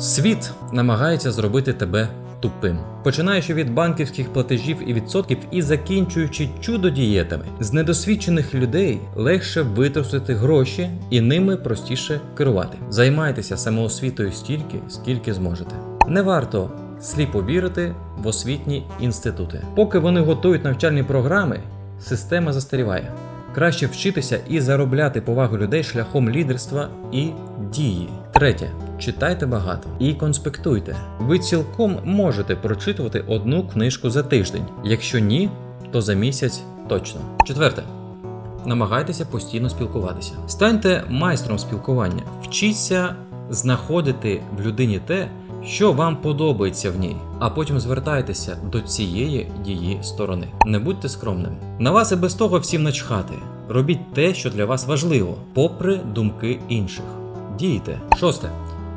Світ намагається зробити тебе тупим, починаючи від банківських платежів і відсотків і закінчуючи чудо-дієтами. З недосвідчених людей легше витрусити гроші і ними простіше керувати. Займайтеся самоосвітою стільки, скільки зможете. Не варто сліпо вірити в освітні інститути. Поки вони готують навчальні програми, система застаріває. Краще вчитися і заробляти повагу людей шляхом лідерства і дії. Третє. Читайте багато і конспектуйте. Ви цілком можете прочитувати одну книжку за тиждень. Якщо ні, то за місяць точно. Четверте. Намагайтеся постійно спілкуватися. Станьте майстром спілкування. Вчіться знаходити в людині те, що вам подобається в ній, а потім звертайтеся до цієї її сторони. Не будьте скромним. На вас і без того всім начхати. Робіть те, що для вас важливо, попри думки інших. Дійте. Шосте.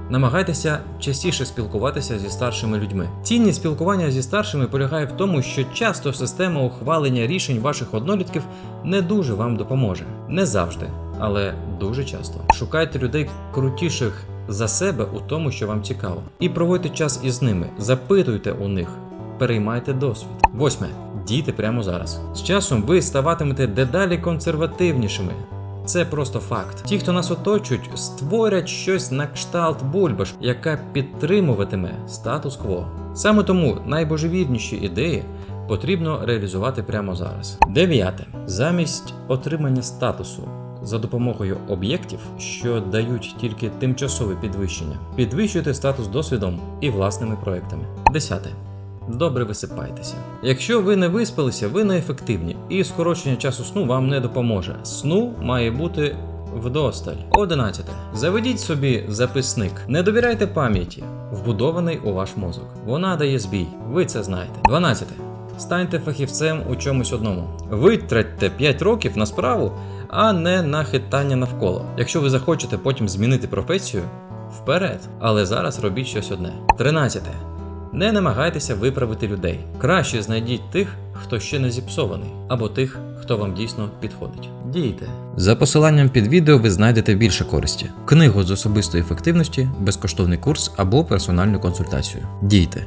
Намагайтеся частіше спілкуватися зі старшими людьми. Цінність спілкування зі старшими полягає в тому, що часто система ухвалення рішень ваших однолітків не дуже вам допоможе. Не завжди, але дуже часто. Шукайте людей крутіших за себе у тому, що вам цікаво, і проводьте час із ними. Запитуйте у них, переймайте досвід. Восьме. Дійте прямо зараз. З часом ви ставатимете дедалі консервативнішими. Це просто факт. Ті, хто нас оточують, створять щось на кшталт бульбаш, яка підтримуватиме статус-кво. Саме тому найбожевільніші ідеї потрібно реалізувати прямо зараз. Дев'яте. Замість отримання статусу за допомогою об'єктів, що дають тільки тимчасове підвищення, підвищуйте статус досвідом і власними проектами. Десяте. Добре висипайтеся. Якщо ви не виспалися, ви неефективні, і скорочення часу сну вам не допоможе. Сну має бути вдосталь. 11. Заведіть собі записник. Не довіряйте пам'яті, вбудований у ваш мозок. Вона дає збій. Ви це знаєте. 12. Станьте фахівцем у чомусь одному. Витратьте 5 років на справу, а не на хитання навколо. Якщо ви захочете потім змінити професію, вперед. Але зараз робіть щось одне. 13. Не намагайтеся виправити людей. Краще знайдіть тих, хто ще не зіпсований, або тих, хто вам дійсно підходить. Дійте. За посиланням під відео ви знайдете більше користі: книгу з особистої ефективності, безкоштовний курс або персональну консультацію. Дійте.